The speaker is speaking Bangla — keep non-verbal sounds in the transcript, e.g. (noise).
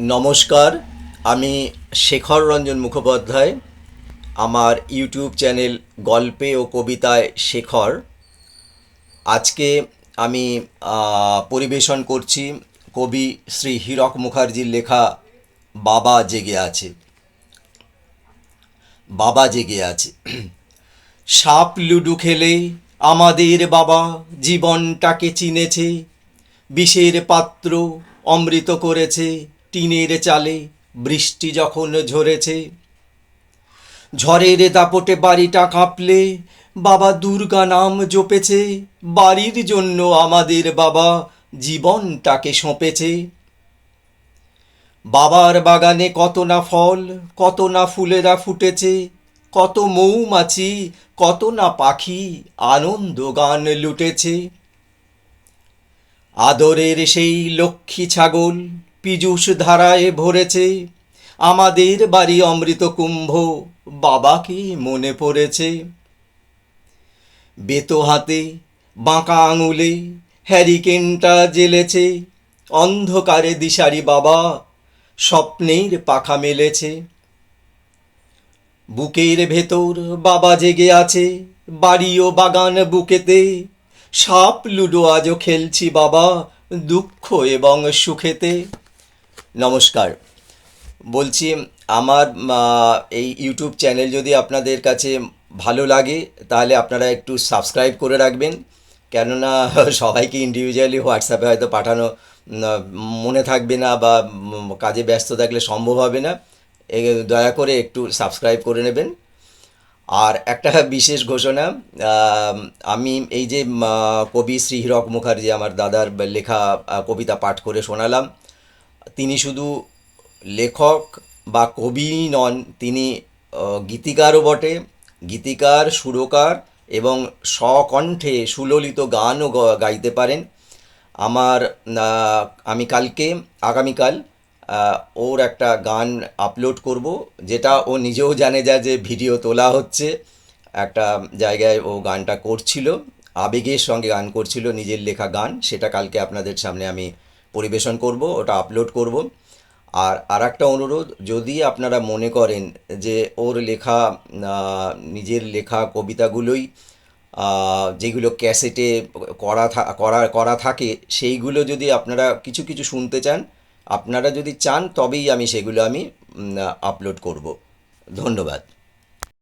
নমস্কার, আমি শেখর রঞ্জন মুখোপাধ্যায়। আমার ইউটিউব চ্যানেল গল্পে ও কবিতায় শেখর। আজকে আমি পরিবেশন করছি কবি শ্রী হীরক মুখার্জির লেখা বাবা জেগে আছে। বাবা জেগে আছে। সাপ লুডু খেলে আমাদের বাবা জীবনটাকে চিনেছে, বিষের পাত্র অমৃত করেছে টিনের চালে বৃষ্টি যখন ঝরেছে। ঝড়ের দাপটে বাড়িটা কাঁপলে, বাবা দুর্গা নাম জপেছে, বাড়ির জন্য আমাদের বাবা জীবনটাকে সঁপেছে। বাবার বাগানে কত না ফল, কত না ফুলেরা ফুটেছে, কত মৌমাছি, কত না পাখি আনন্দ গান লুটেছে। আদরের সেই লক্ষ্মী ছাগল পীযূষ ধারায় ভরেছে। আমাদের বাড়ি অমৃত কুম্ভ বাবাকে মনে পড়েছে? বেতো হাতে, বাঁকা আঙুলে হ্যারিকেনটা জ্বেলেছে। অন্ধকারে দিশারি বাবা স্বপ্নের পাখা মেলেছে। বুকের ভেতর বাবা জেগে আছে, বাড়ি ও বাগান বুকেতে। সাপ লুডো আজও খেলছি বাবা দুঃখ এবং সুখেতে। নমস্কার। বলছি, আমার এই ইউটিউব চ্যানেল যদি আপনাদের কাছে ভালো লাগে, তাহলে আপনারা একটু সাবস্ক্রাইব করে রাখবেন। কেননা, (laughs) সবাইকে ইন্ডিভিজুয়ালি হোয়াটসঅ্যাপে হয়তো পাঠানো মনে থাকবে না বা কাজে ব্যস্ত থাকলে সম্ভব হবে না। দয়া করে একটু সাবস্ক্রাইব করে নেবেন। আর একটা বিশেষ ঘোষণা আমি এই যে কবি শ্রী হীরক মুখার্জি, আমার দাদার লেখা কবিতা পাঠ করে শোনালাম। তিনি শুধু লেখক বা কবি নন, তিনি গীতিকারও বটে। গীতিকার, সুরকার এবং স্বকণ্ঠে সুললিত গানও গাইতে পারেন। আমার আমি কালকে, আগামীকাল ওর একটা গান আপলোড করব, যেটা ও নিজেও জানে যা যে ভিডিও তোলা হচ্ছে। একটা জায়গায় ও গানটা করছিল, আবেগের সঙ্গে গান করছিল, নিজের লেখা গান। সেটা কালকে আপনাদের সামনে আমি পরিবেশন করব, ওটা আপলোড করব। আর আর একটা অনুরোধ, যদি আপনারা মনে করেন যে ওর লেখা নিজের লেখা কবিতাগুলোই যেগুলো ক্যাসেটে করা করা করা থাকে, সেইগুলো যদি আপনারা কিছু কিছু শুনতে চান, আপনারা যদি চান, তবেই আমি সেগুলো আমি আপলোড করব। ধন্যবাদ।